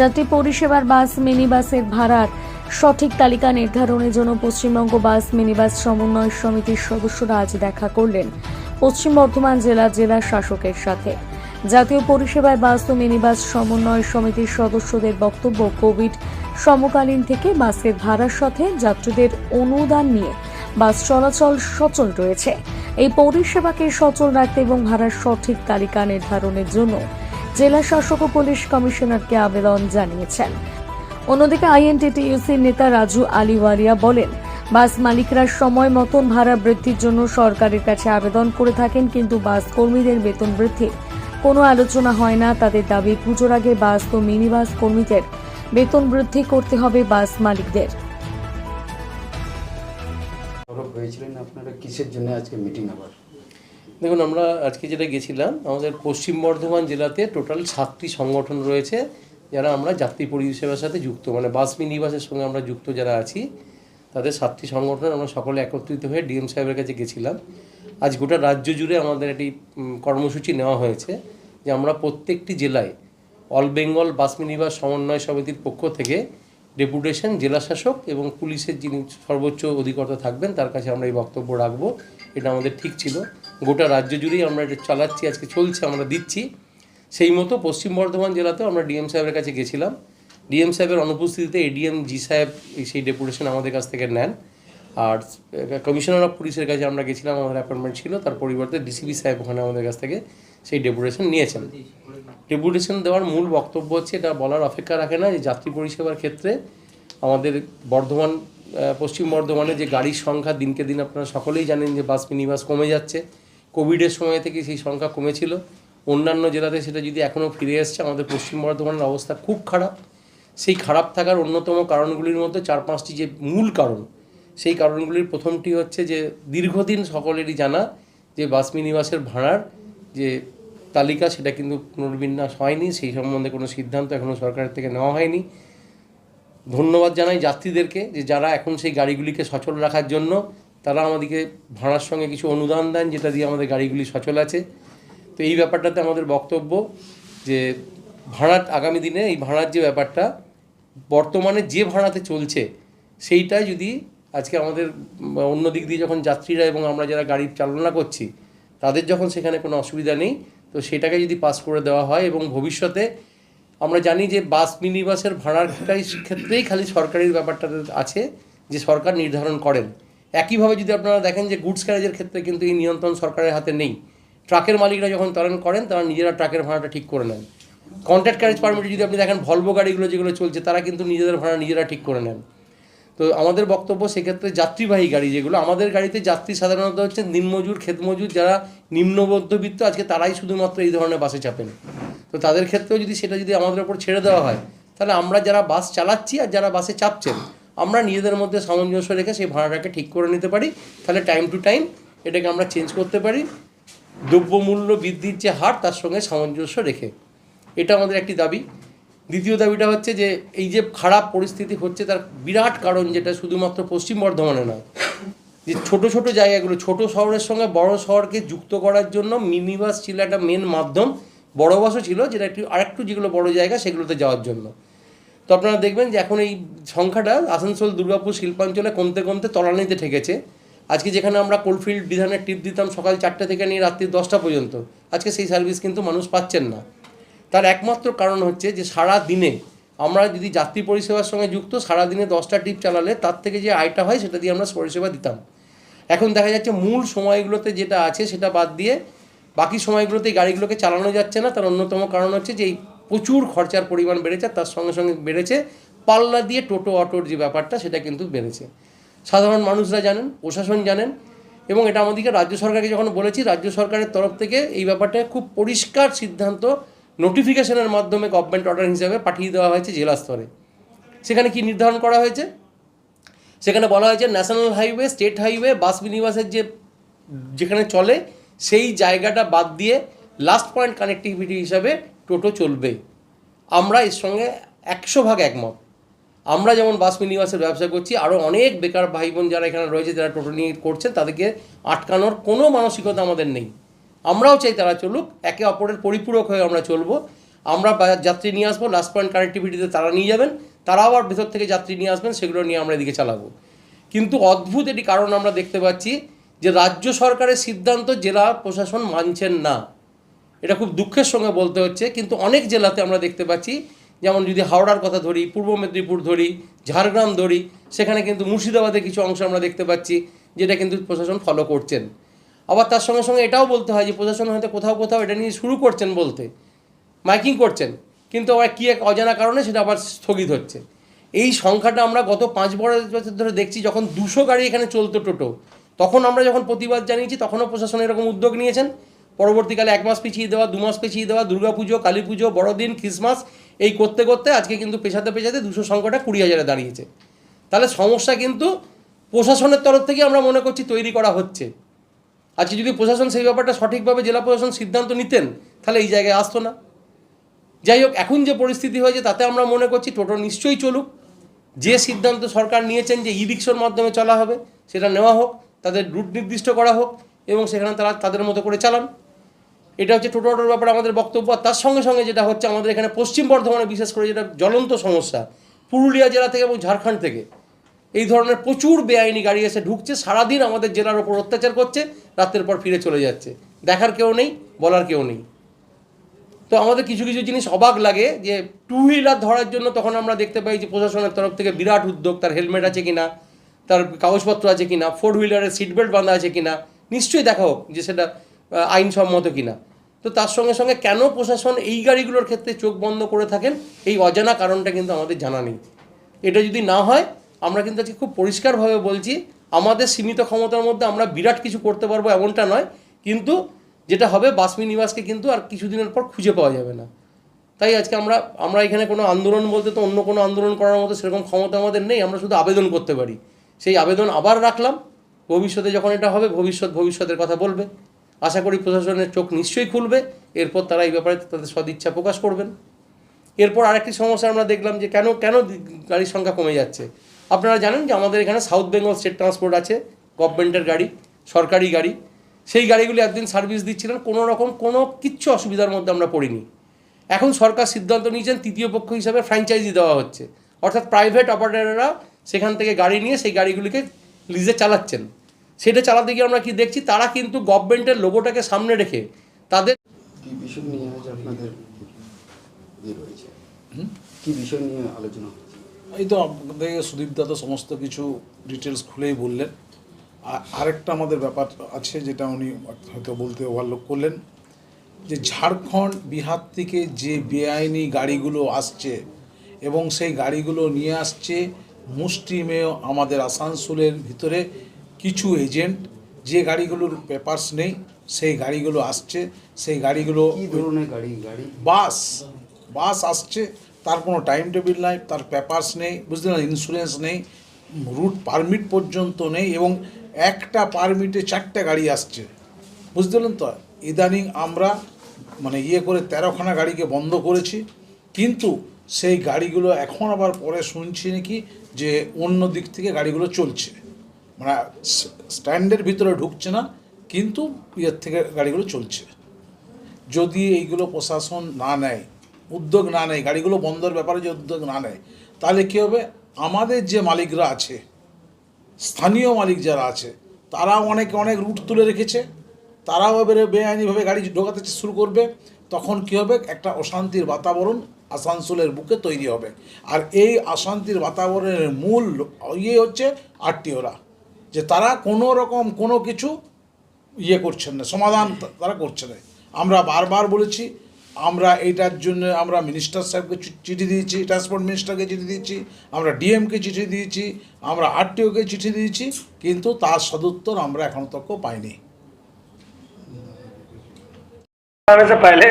যাত্রী পরিষেবার বাস মিনি বাসের ভাড়ার সঠিক তালিকা নির্ধারণের জন্য পশ্চিমবঙ্গ বাস মিনি বাস সমন্বয় সমিতির সদস্যরা আজ দেখা করলেন পশ্চিম বর্ধমান জেলা জেলা শাসকের সাথে। জাতীয় পরিষেবায় বাস ও মিনি বাস সমন্বয় সমিতির সদস্যদের বক্তব্য, কোভিড সমকালীন থেকে বাসের ভাড়ার সাথে যাত্রীদের অনুদান নিয়ে বাস চলাচল সচল রয়েছে। এই পরিষেবাকে সচল রাখতে এবং ভাড়ার সঠিক তালিকা নির্ধারণের জন্য জেলা শাসক ও পুলিশ কমিশনারকে আবেদন জানিয়েছেন। অন্যদিকে আইএনটিটিইউসির নেতা রাজু আলিওয়ারিয়া বলেন, বাস মালিকরা সময় মতন ভাড়া বৃদ্ধির জন্য সরকারের কাছে আবেদন করে থাকেন, কিন্তু বাস কর্মীদের বেতন বৃদ্ধির কোনো আলোচনা হয় না, তাদের দাবি, পুজোর আগে বাস ও মিনি বাস কর্মীদের বেতন বৃদ্ধি করতে হবে বাস মালিকদের। হয়েছিলেন আপনারা কিসের জন্য আজকে মিটিং আবার? দেখুন, আমরা আজকে যেটা গেছিলাম, আমাদের পশ্চিম বর্ধমান জেলাতে টোটাল সাতটি সংগঠন রয়েছে, যারা আমরা যাত্রী পরিষেবার সাথে যুক্ত মানে বাস মিনি বাসের সঙ্গে আমরা যুক্ত যারা আছি, তাদের সাতটি সংগঠন আমরা সকলে একত্রিত হয়ে ডিএম সাহেবের কাছে গেছিলাম। আজ গোটা রাজ্য জুড়ে আমাদের একটি কর্মসূচি নেওয়া হয়েছে যে আমরা প্রত্যেকটি জেলায় all Bengal bus mini bus সমন্বয় সমিতির পক্ষ থেকে ডেপুটেশন জেলাশাসক এবং পুলিশের যিনি সর্বোচ্চ অধিকর্তা থাকবেন, তার কাছে আমরা এই বক্তব্য রাখব। এটা আমাদের ঠিক ছিল। গোটা রাজ্য জুড়েই আমরা এটা চালাচ্ছি, আজকে চলছে, আমরা দিচ্ছি। সেই মতো পশ্চিম বর্ধমান জেলাতেও আমরা ডিএম সাহেবের কাছে গেছিলাম। ডিএম সাহেবের অনুপস্থিতিতে এডিএম জি সাহেব সেই ডেপুটেশন আমাদের কাছ থেকে নেন। আর কমিশনার অফ পুলিশের কাছে আমরা গেছিলাম, আমাদের অ্যাপয়েন্টমেন্ট ছিল, তার পরিবর্তে ডিসিপি সাহেব ওখানে আমাদের কাছ থেকে সেই ডেপুটেশন নিয়েছেন। ডেপুটেশন দেওয়ার মূল বক্তব্য হচ্ছে, এটা বলার অপেক্ষা রাখে না যে যাত্রী পরিষেবার ক্ষেত্রে আমাদের বর্ধমান পশ্চিম বর্ধমানে যে গাড়ির সংখ্যা দিনকে দিন আপনারা সকলেই জানেন যে বাস মিনি বাস কমে যাচ্ছে। কোভিডের সময় থেকে সেই সংখ্যা কমেছিল। অন্যান্য জেলাতে সেটা যদি এখনও ফিরে এসছে আমাদের পশ্চিম বর্ধমানের অবস্থা খুব খারাপ। সেই খারাপ থাকার অন্যতম কারণগুলির মধ্যে চার পাঁচটি যে মূল কারণ, সেই কারণগুলির প্রথমটি হচ্ছে যে দীর্ঘদিন সকলেরই জানা যে বাস মিনি বাসের ভাড়ার যে তালিকা, সেটা কিন্তু পুনর্বিন্যাস হয়নি। সেই সম্বন্ধে কোনো সিদ্ধান্ত এখনও সরকারের থেকে নেওয়া হয়নি। ধন্যবাদ জানাই যাত্রীদেরকে যে যারা এখন সেই গাড়িগুলিকে সচল রাখার জন্য তারা আমাদেরকে ভাড়ার সঙ্গে কিছু অনুদান দেন, যেটা দিয়ে আমাদের গাড়িগুলি সচল আছে। তো এই ব্যাপারটাতে আমাদের বক্তব্য যে ভাড়ার, আগামী দিনে এই ভাড়ার যে ব্যাপারটা, বর্তমানে যে ভাড়াতে চলছে, সেইটাই যদি আজকে আমাদের অন্য দিক দিয়ে যখন যাত্রীরা এবং আমরা যারা গাড়ি চালনা করছি, তাদের যখন সেখানে কোনো অসুবিধা নেই, তো সেটাকে যদি পাস করে দেওয়া হয় এবং ভবিষ্যতে আমরা জানি যে বাস মিনি বাসের ভাড়াটাই ক্ষেত্রেই খালি সরকারের ব্যাপারটা আছে, যে সরকার নির্ধারণ করেন। একইভাবে যদি আপনারা দেখেন যে গুডস ক্যারেজের ক্ষেত্রে কিন্তু এই নিয়ন্ত্রণ সরকারের হাতে নেই। ট্রাকের মালিকরা যখন তারণ করেন, তারা নিজেরা ট্রাকের ভাড়াটা ঠিক করে নেন। কন্ট্রাক্ট ক্যারেজ পারমিটে যদি আপনি দেখেন ভলভো গাড়িগুলো যেগুলো চলছে, তারা কিন্তু নিজেদের ভাড়া নিজেরা ঠিক করে নেন। তো আমাদের বক্তব্য সেক্ষেত্রে যাত্রীবাহী গাড়ি যেগুলো, আমাদের গাড়িতে যাত্রী সাধারণত হচ্ছে দিনমজুর ক্ষেতমজুর যারা নিম্ন মধ্যবিত্ত আজকে তারাই শুধুমাত্র এই ধরনের বাসে চাপেন। তো তাদের ক্ষেত্রেও যদি সেটা যদি আমাদের ওপর ছেড়ে দেওয়া হয়, তাহলে আমরা যারা বাস চালাচ্ছি আর যারা বাসে চাপছেন আমরা নিজেদের মধ্যে সামঞ্জস্য রেখে সেই ভাড়াটাকে ঠিক করে নিতে পারি। তাহলে টাইম টু টাইম এটাকে আমরা চেঞ্জ করতে পারি। দ্রব্যমূল্য বৃদ্ধির যে হার, তার সঙ্গে সামঞ্জস্য রেখে। এটা আমাদের একটি দাবি। দ্বিতীয় দাবিটা হচ্ছে যে, এই যে খারাপ পরিস্থিতি হচ্ছে, তার বিরাট কারণ যেটা শুধুমাত্র পশ্চিম বর্ধমানে নয়। যে ছোট ছোট জায়গাগুলো, ছোট শহরের সঙ্গে বড় শহরকে যুক্ত করার জন্য মিনি বাস ছিল একটা মেন মাধ্যম। বড় বাসও ছিল, যেটা একটু আরেকটু যেগুলো বড় জায়গা, সেগুলোতে যাওয়ার জন্য। তো আপনারা দেখবেন যে এখন এই সংখ্যাটা আসানসোল, দুর্গাপুর, শিল্পাঞ্চলে কমতে কমতে তলানিতে ঠেকেছে। আজকে যেখানে আমরা কোলফিল্ড বিধানের টিপ দিতাম সকাল চারটে থেকে নিয়ে রাত্রি দশটা পর্যন্ত, আজকে সেই সার্ভিস কিন্তু মানুষ পাচ্ছেন না। তার একমাত্র কারণ হচ্ছে যে সারা দিনে আমরা যদি যাত্রী পরিষেবার সঙ্গে যুক্ত সারা দিনে দশটা টিপ চালালে তার থেকে যে আয়টা হয় সেটা দিয়ে আমরা পরিষেবা দিতাম। এখন দেখা যাচ্ছে মূল সময়গুলোতে যেটা আছে সেটা বাদ দিয়ে বাকি সময়গুলোতে গাড়িগুলোকে চালানো যাচ্ছে না। তার অন্যতম কারণ হচ্ছে যে এই প্রচুর খরচার পরিমাণ বেড়েছে তার সঙ্গে সঙ্গে বেড়েছে পাল্লা দিয়ে টোটো অটোর যে ব্যাপারটা সেটা কিন্তু বেড়েছে। সাধারণ মানুষরা জানেন, প্রশাসন জানেন এবং এটা আমাদেরকে রাজ্য সরকারকে যখন বলেছি, রাজ্য সরকারের তরফ থেকে এই ব্যাপারটা খুব পরিষ্কার সিদ্ধান্ত নোটিফিকেশনের মাধ্যমে গভর্নমেন্ট অর্ডার হিসাবে পাঠিয়ে দেওয়া হয়েছে জেলা স্তরে। সেখানে কি নির্ধারণ করা হয়েছে? সেখানে বলা হয়েছে national highway state highway bus মিনিবাসের যে যেখানে চলে সেই জায়গাটা বাদ দিয়ে লাস্ট পয়েন্ট কানেক্টিভিটি হিসাবে টোটো চলবে। আমরা এর সঙ্গে একশো ভাগ একমত। আমরা যেমন বাস মিনিবাসের ব্যবসা করছি আরও অনেক বেকার ভাই বোন যারা এখানে রয়েছে, যারা টোটো নিয়ে করছেন, তাদেরকে আটকানোর কোনো মানসিকতা আমাদের নেই। আমরাও চাই তারা চলুক, একে অপরের পরিপূরক হয়ে আমরা চলবো। আমরা যাত্রী নিয়ে আসব লাস্ট পয়েন্ট কানেক্টিভিটিতে তারা নিয়ে যাবেন তারা আবার ভেতর থেকে যাত্রী নিয়ে আসবেন, সেগুলো নিয়ে আমরা এদিকে চালাবো। কিন্তু অদ্ভুত এটি কারণ আমরা দেখতে পাচ্ছি যে রাজ্য সরকারের সিদ্ধান্ত জেলা প্রশাসন মানছেন না। এটা খুব দুঃখের সঙ্গে বলতে হচ্ছে, কিন্তু অনেক জেলাতে আমরা দেখতে পাচ্ছি, যেমন যদি হাওড়ার কথা ধরি, পূর্ব মেদিনীপুর ধরি, ঝাড়গ্রাম ধরি, সেখানে কিন্তু মুর্শিদাবাদের কিছু অংশ আমরা দেখতে পাচ্ছি, যেটা কিন্তু প্রশাসন ফলো করছেন। আবার তার সঙ্গে সঙ্গে এটাও বলতে হয় যে প্রশাসন হয়তো কোথাও কোথাও এটা নিয়ে শুরু করছেন বলতে, মাইকিং করছেন, কিন্তু আবার কী এক অজানা কারণে সেটা আবার স্থগিত হচ্ছে। এই সংখ্যাটা আমরা গত পাঁচ বছর ধরে দেখছি, যখন দুশো গাড়ি এখানে চলতো টোটো, তখন আমরা যখন প্রতিবাদ জানিয়েছি, তখনও প্রশাসন এরকম উদ্যোগ নিয়েছেন পরবর্তীকালে এক মাস পিছিয়ে দেওয়া, দু মাস পিছিয়ে দেওয়া, দুর্গাপুজো কালী পুজো বড়দিন, খ্রিসমাস, এই করতে করতে আজকে কিন্তু পেছাতে পেছাতে দুশো সংখ্যাটা কুড়ি হাজারে দাঁড়িয়েছে। তাহলে সমস্যা কিন্তু প্রশাসনের তরফ থেকে আমরা মনে করছি তৈরি করা হচ্ছে। আজকে যদি প্রশাসন সেই ব্যাপারটা সঠিকভাবে জেলা প্রশাসন সিদ্ধান্ত নিতেন, তাহলে এই জায়গায় আসতো না। যাই হোক, এখন যে পরিস্থিতি হয়েছে, তাতে আমরা মনে করছি টোটো নিশ্চয়ই চলুক। যে সিদ্ধান্ত সরকার নিয়েছেন যে ই রিক্সার মাধ্যমে চলা হবে, সেটা নেওয়া হোক, তাদের রুট নির্দিষ্ট করা হোক, এবং সেখানে তারা তাদের মতো করে চালান। এটা হচ্ছে টোটো অটোর ব্যাপারে আমাদের বক্তব্য, আর তার সঙ্গে সঙ্গে যেটা হচ্ছে আমাদের এখানে পশ্চিম বর্ধমানে বিশেষ করে যেটা জ্বলন্ত সমস্যা, পুরুলিয়া জেলা থেকে এবং ঝাড়খণ্ড থেকে, এই ধরনের প্রচুর বেআইনি গাড়ি এসে ঢুকছে, সারাদিন আমাদের জেলার ওপর অত্যাচার করছে, রাতের পর ফিরে চলে যাচ্ছে। দেখার কেউ নেই, বলার কেউ নেই। তো আমাদের কিছু কিছু জিনিস অবাক লাগে, যে টু হুইলার ধরার জন্য তখন আমরা দেখতে পাই যে প্রশাসনের তরফ থেকে বিরাট উদ্যোগ, তার হেলমেট আছে কিনা, তার কাগজপত্র আছে কিনা ফোর হুইলারের সিট বেল্ট বাঁধা আছে কিনা, নিশ্চয়ই দেখা হোক যে সেটা আইনসম্মত কিনা। তো তার সঙ্গে সঙ্গে কেন প্রশাসন এই গাড়িগুলোর ক্ষেত্রে চোখ বন্ধ করে থাকেন? এই অজানা কারণটা কিন্তু আমাদের জানা নেই। এটা যদি না হয়, আমরা কিন্তু আজকে খুব পরিষ্কারভাবে বলছি, আমাদের সীমিত ক্ষমতার মধ্যে আমরা বিরাট কিছু করতে পারব এমনটা নয়, কিন্তু যেটা হবে বাসমি নিবাসকে কিন্তু আর কিছুদিনের পর খুঁজে পাওয়া যাবে না। তাই আজকে আমরা আমরা এখানে কোনো আন্দোলন বলতে তো অন্য কোনো আন্দোলন করার মতো সেরকম ক্ষমতা আমাদের নেই, আমরা শুধু আবেদন করতে পারি। সেই আবেদন আবার রাখলাম, ভবিষ্যতে যখন এটা হবে, ভবিষ্যৎ, ভবিষ্যতের কথা বলবে। আশা করি প্রশাসনের চোখ নিশ্চয়ই খুলবে। এরপর তারা এই ব্যাপারে তাদের সদিচ্ছা প্রকাশ করবেন। এরপর আরেকটি সমস্যা আমরা দেখলাম যে কেন কেন গাড়ির সংখ্যা কমে যাচ্ছে? আপনারা জানেন যে আমাদের এখানে সাউথ বেঙ্গল স্টেট ট্রান্সপোর্ট আছে গভর্নমেন্টের গাড়ি, সরকারি গাড়ি। সেই গাড়িগুলি একদিন সার্ভিস দিচ্ছিলেন কোনো রকম কোনো কিচ্ছু অসুবিধার মধ্যে আমরা পড়িনি। এখন সরকার সিদ্ধান্ত নিয়েছেন, তৃতীয় পক্ষ হিসাবে ফ্র্যাঞ্চাইজি দেওয়া হচ্ছে। অর্থাৎ প্রাইভেট অপারেটররা সেখান থেকে গাড়ি নিয়ে সেই গাড়িগুলিকে লিজে চালাচ্ছেন। সেটা চালাতে গিয়ে আমরা কি দেখছি? তারা কিন্তু গভর্নমেন্টের লোগোটাকে সামনে রেখে তাদের কি বিষয় নিয়ে আজ আপনাদের রয়েছে? কি বিষয় নিয়ে আলোচনা এই তো আপনাদের সুদীপদা তো সমস্ত কিছু ডিটেলস খুলেই বললেন। আর আরেকটা আমাদের ব্যাপার আছে যেটা উনি হয়তো বলতে ওভারলোক করলেন। যে ঝাড়খণ্ড বিহার থেকে যে বেআইনি গাড়িগুলো আসছে এবং সেই গাড়িগুলো নিয়ে আসছে মুষ্টিমেয় আমাদের আসানসোলের ভিতরে কিছু এজেন্ট যে গাড়িগুলোর পেপারস নেই সেই গাড়িগুলো আসছে সেই গাড়িগুলো গাড়ি? গাড়ি? বাস বাস আসছে তার কোনো টাইম টেবিল নাই তার পেপারস নেই বুঝতে না ইন্স্যুরেন্স নেই রুট পারমিট পর্যন্ত নেই এবং একটা পারমিটে চারটে গাড়ি আসছে। বুঝতে পারলেন তো? ইদানিং আমরা মানে ইয়ে করে তেরোখানা গাড়িকে বন্ধ করেছি কিন্তু সেই গাড়িগুলো এখন আবার পরে শুনছি নাকি যে অন্য দিক থেকে গাড়িগুলো চলছে। মানে স্ট্যান্ডের ভিতরে ঢুকছে না, কিন্তু ইয়ের থেকে গাড়িগুলো চলছে। যদি এইগুলো প্রশাসন না নেয়, উদ্যোগ না নেয়, গাড়িগুলো বন্ধের ব্যাপারে যে উদ্যোগ না নেয়, তাহলে কী হবে? আমাদের যে মালিকরা আছে, স্থানীয় মালিক যারা আছে, তারাও অনেকে অনেক রুট তুলে রেখেছে। তারাও এবারে বেআইনিভাবে গাড়ি ঢোকাতে শুরু করবে। তখন কী হবে? একটা অশান্তির বাতাবরণ আসানসোলের বুকে তৈরি হবে। আর এই অশান্তির বাতাবরণের মূল ইয়ে হচ্ছে আরটিওরা। যে তারা কোনো রকম কোনো কিছু ইয়ে করছেন না সমাধান তা- তারা করছে না আমরা বারবার বলেছি আমরা এইটার জন্য আমরা মিনিস্টার সাহেবকে চি- চিঠি দিয়েছি ট্রান্সপোর্ট মিনিস্টারকে চিঠি দিয়েছি আমরা ডিএমকে চিঠি দিয়েছি আমরা আরটিওকে চিঠি দিয়েছি কিন্তু তার সদুত্তর আমরা এখনো তক পাইনি आने से पहले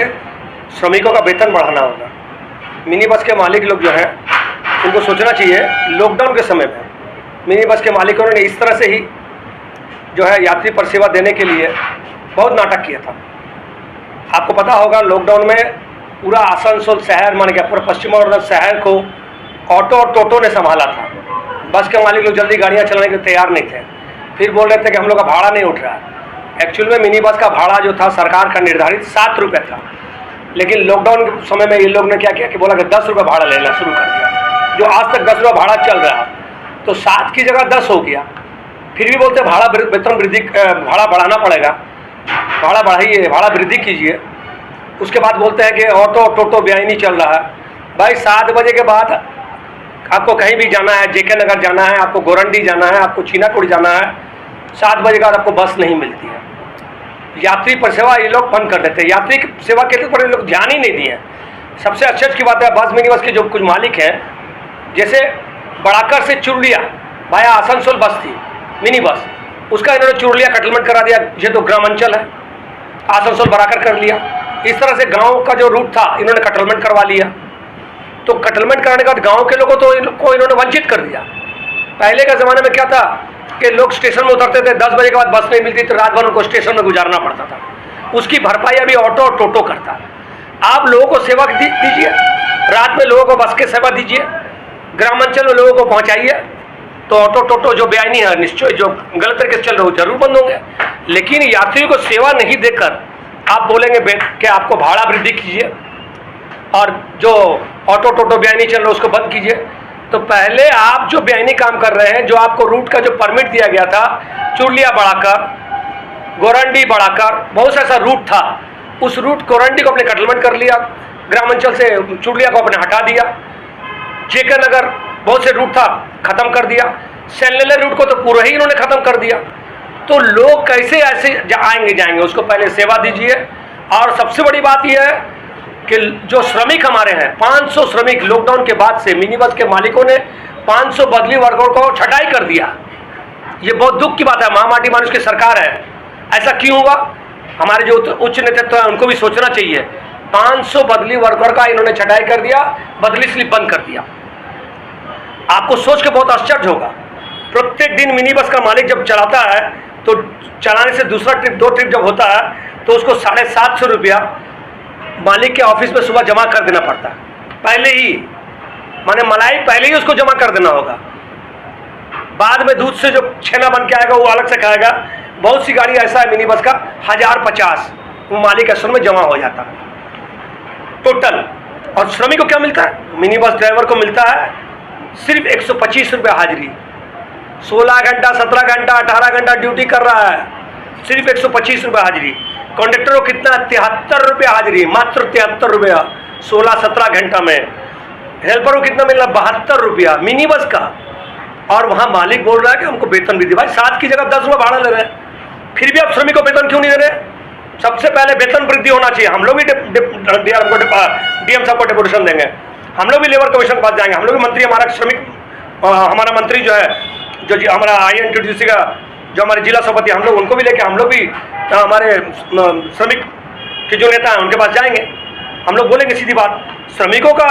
श्रमिकों का वेतन बढ़ाना होगा मिनी बस के मालिक लोग जो हैं उनको सोचना चाहिए लॉकडाउन के समय में मिनी बस के मालिकों ने इस तरह से ही जो है यात्री पर सेवा देने के लिए बहुत नाटक किया था। आपको पता होगा लॉकडाउन में पूरा आसनसोल शहर, मान गया पूरा पश्चिम और शहर को ऑटो और टोटो ने संभाला था। बस के मालिक लोग जल्दी गाड़ियाँ चलाने के लिए तैयार नहीं थे। फिर बोल रहे थे कि हम लोग का भाड़ा नहीं उठ रहा। है एक्चुअल में मिनी बस का भाड़ा जो था सरकार का निर्धारित सात रुपये था। लेकिन लॉकडाउन के समय में ये लोग ने क्या किया कि बोला कि दस रुपये भाड़ा लेना शुरू कर दिया। जो आज तक दस रुपये भाड़ा चल रहा तो सात की जगह दस हो गया। फिर भी बोलते भाड़ा वेतन वृद्धि भाड़ा बढ़ाना पड़ेगा। भाड़ा बढ़ाइए, भाड़ा वृद्धि कीजिए। उसके बाद बोलते हैं कि ऑटो, टोटो बेआईनी चल रहा है। भाई, सात बजे के बाद आपको कहीं भी जाना है, जेके नगर जाना है, आपको गोरंडी जाना है, आपको चीनाकोट जाना है, सात बजे के बाद आपको बस नहीं मिलती है। यात्री पर सेवा ये लोग बंद कर देते हैं। यात्री सेवा के ऊपर ये लोग ध्यान ही नहीं दिए सबसे अचरज की बात है, बस मिनी बस के जो कुछ मालिक हैं, जैसे बड़ाकर से चुरलिया भाया आसनसोल बस थी, मिनी बस। उसका इन्होंने चुरलिया कटलमेंट करा दिया, ये तो ग्रामांचल है। आसनसोल बराकर कर लिया। इस तरह से गाँव का जो रूट था, इन्होंने कटलमेंट करवा लिया। तो कटलमेंट कराने के बाद गाँव के लोगों तो इनको इन्होंने वंचित कर दिया। पहले के ज़माने में क्या था कि लोग स्टेशन में उतरते थे, दस बजे के बाद बस नहीं मिलती तो रात भर उनको स्टेशन में गुजारना पड़ता था। उसकी भरपाई अभी ऑटो और टोटो करता। है आप लोगों को सेवा दीजिए। रात में लोगों को बस के सेवा दीजिए। ग्रामांचल में लोगों को पहुंचाइए। तो ऑटो टोटो जो बेआईनी है, निश्चय जो गलत तरीके से चल रहे हो ज़रूर बंद होंगे। लेकिन यात्रियों को सेवा नहीं देकर आप बोलेंगे कि आपको भाड़ा वृद्धि कीजिए? और जो ऑटो टोटो बेआईनी चल रहा है, उसको बंद कीजिए। तो पहले आप जो बेआईनी काम कर रहे हैं, जो आपको रूट का जो परमिट दिया गया था, चुरलिया बढ़ाकर, गोरंडी बढ़ाकर, बहुत सा ऐसा रूट था, उस रूट गोरंडी को अपने कटलमेंट कर लिया ग्रामांचल से चुरलिया को अपने हटा दिया। जेके नगर बहुत से रूट था, खत्म कर दिया। सैलले रूट को तो पूरा ही इन्होंने खत्म कर दिया। तो लोग कैसे ऐसे जा- आएँगे जाएँगे? उसको पहले सेवा दीजिए। और सबसे बड़ी बात यह है कि जो श्रमिक हमारे हैं 500 श्रमिक लॉकडाउन के बाद से मिनी बस के मालिकों ने 500 बदली वर्गों को छटाई कर दिया। ये बहुत दुख की बात है। महामाटी मानुष की सरकार है। ऐसा क्यों हुआ? हमारे जो उच्च नेतृत्व है, उनको भी सोचना चाहिए। 500 बदली वर्कर का इन्होंने छटाई कर दिया, बदली स्लिप बंद कर दिया। आपको सोच के बहुत आश्चर्य होगा। प्रत्येक दिन मिनी बस का मालिक जब चलाता है तो चलाने से दूसरा ट्रिप दो ट्रिप जब होता है तो उसको साढ़े सात सौ रुपया मालिक के ऑफ़िस में सुबह जमा कर देना पड़ता। है पहले ही, माने मलाई पहले ही उसको जमा कर देना होगा। बाद में दूध से जो छेना बन के आएगा, वो अलग से खाएगा। बहुत सी गाड़ी ऐसा है मिनी बस का, हज़ार पचास, वो मालिक के में जमा हो जाता। है टोटल और श्रमिक को क्या मिलता है? मिनी बस ड्राइवर को मिलता है सिर्फ़ एक सौ पच्चीस रुपये हाजिरी। सोलह घंटा, सत्रह घंटा, अठारह घंटा ड्यूटी कर रहा है। सिर्फ़ एक सौ पच्चीस रुपये हाजिरी। कंडक्टर को कितना? तिहत्तर रुपये हाजिरी, मात्र तिहत्तर रुपया सोलह, सत्रह घंटा में। हेल्पर को कितना मिल? रहा बहत्तर रुपया। मिनी बस का। और वहाँ मालिक बोल रहा है कि हमको वेतन भी दी भाई सात की जगह दस रुपये भाड़ा ले रहे हैं। फिर भी आप श्रमिक को वेतन क्यों नहीं दे रहे? सबसे पहले वेतन वृद्धि होना चाहिए। हम लोग भी डीएम साहब को डेपुटेशन देंगे। हम लोग भी लेबर कमीशन के पास जाएँगे। हम लोग भी मंत्री, हमारा श्रमिक हमारा मंत्री जो है, जो हमारा आई एन का जो हमारे जिला सभापति हम लोग उनको भी लेके, हम लोग भी हमारे श्रमिक के जो नेता हैं, उनके पास जाएँगे। हम लोग बोलेंगे सीधी बात, श्रमिकों का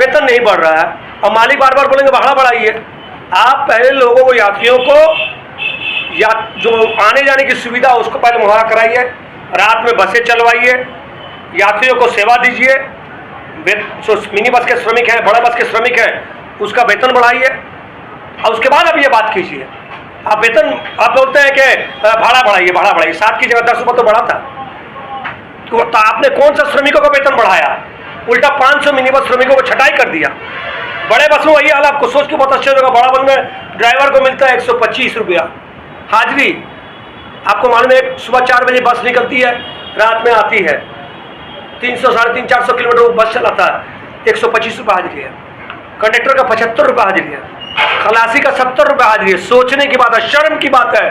वेतन नहीं बढ़ रहा है। और मालिक बार बार बोलेंगे, भाड़ा बढ़ाइए। आप पहले लोगों को, यात्रियों को, या जो आने जाने की सुविधा, उसको पहले मुहैया कराइए। रात में बसें चलवाइए। यात्रियों को सेवा दीजिए। जो मिनी बस के श्रमिक हैं, बड़ा बस के श्रमिक हैं, उसका वेतन बढ़ाइए। और उसके बाद अब ये बात कीजिए। आप वेतन, आप बोलते हैं कि भाड़ा बढ़ाइए भाड़ा बढ़ाइए। सात की जगह दस रुपये तो बढ़ा था। तो तो आपने कौन सा श्रमिकों का वेतन बढ़ाया? उल्टा 500 मिनी बस श्रमिकों को छटाई कर दिया। बड़े बस में वही हाल, आपको सोच के बहुत अच्छा होगा। बड़ा बस में ड्राइवर को मिलता है एक सौ पच्चीस रुपया। हाजरी, आपको मालूम है सुबह चार बजे बस निकलती है, रात में आती है। तीन सौ, साढ़े तीन, चार सौ किलोमीटर वो बस चलाता है। एक सौ पच्चीस रुपये हाजिरी है कंडक्टर का पचहत्तर रुपये हाजिरी है खलासी का सत्तर रुपये हाजिरी है सोचने की बात है, शर्म की बात है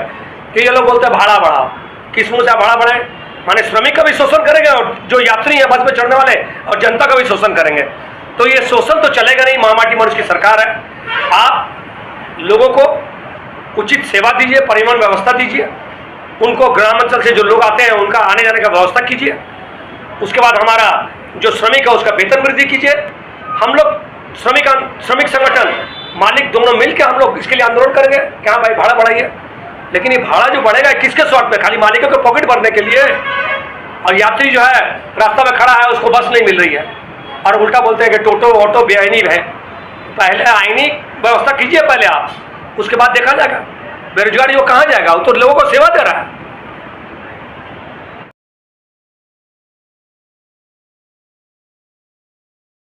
कि ये लोग बोलते हैं, भाड़ा बढ़ाओ। किस मुँह से भाड़ा बढ़ाएँ? माने श्रमिक का भी शोषण करेंगे और जो यात्री हैं, बस में चढ़ने वाले और जनता का भी शोषण करेंगे। तो ये शोषण तो चलेगा नहीं, महामाटी मनुष्य की सरकार है। आप लोगों को उचित सेवा दीजिए, परिवहन व्यवस्था दीजिए। उनको ग्रामांचल से जो लोग आते हैं, उनका आने जाने का व्यवस्था कीजिए। उसके बाद हमारा जो श्रमिक है, उसका वेतन वृद्धि कीजिए। हम लोग श्रमिक श्रमिक संगठन, मालिक दोनों मिलकर हम लोग इसके लिए आंदोलन करेंगे। कि हाँ भाई, भाड़ा बढ़ाइए। लेकिन ये भाड़ा जो बढ़ेगा, किसके स्वार्थ में? खाली मालिकों के पॉकेट भरने के लिए। और यात्री जो है, रास्ता में खड़ा है, उसको बस नहीं मिल रही है। और उल्टा बोलते हैं कि टोटो, ऑटो बेआईनी है। पहले आईनी व्यवस्था कीजिए पहले आप। उसके बाद देखा जाएगा। बेरोजगारी वो कहाँ जाएगा? वो तो लोगों को सेवा दे रहा है।